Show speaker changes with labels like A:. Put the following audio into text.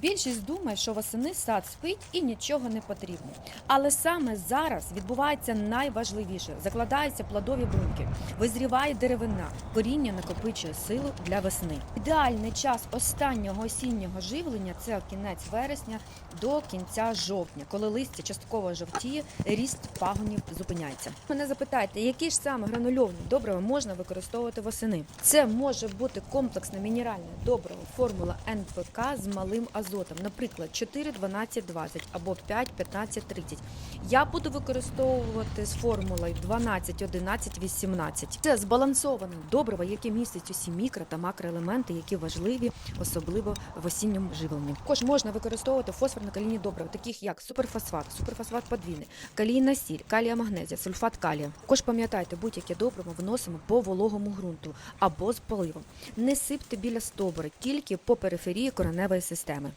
A: Більшість думає, що восени сад спить і нічого не потрібно. Але саме зараз відбувається найважливіше: закладаються плодові бруньки, визріває деревина, коріння накопичує силу для весни. Ідеальний час останнього осіннього живлення це кінець вересня до кінця жовтня, коли листя частково жовтіє, ріст пагонів зупиняється. Мене запитаєте, які ж саме гранульовні добрива можна використовувати восени? Це може бути комплексне мінеральне добриво формула НПК з малим азотом, наприклад, 4, 12, 20 або 5, 15, 30. Я буду використовувати з формулою 12, 11, 18. Це збалансоване добриво, яке містить усі мікро та макроелементи, які важливі, особливо в осінньому живленні. Також можна використовувати фосфорно-калійні добрива, таких як суперфосфат, суперфосфат подвійний, калійна сіль, калія магнезія, сульфат калія. Також пам'ятайте, будь-яке добриво вносимо по вологому ґрунту або з поливом. Не сипте біля стовбура, тільки по периферії кореневої системи.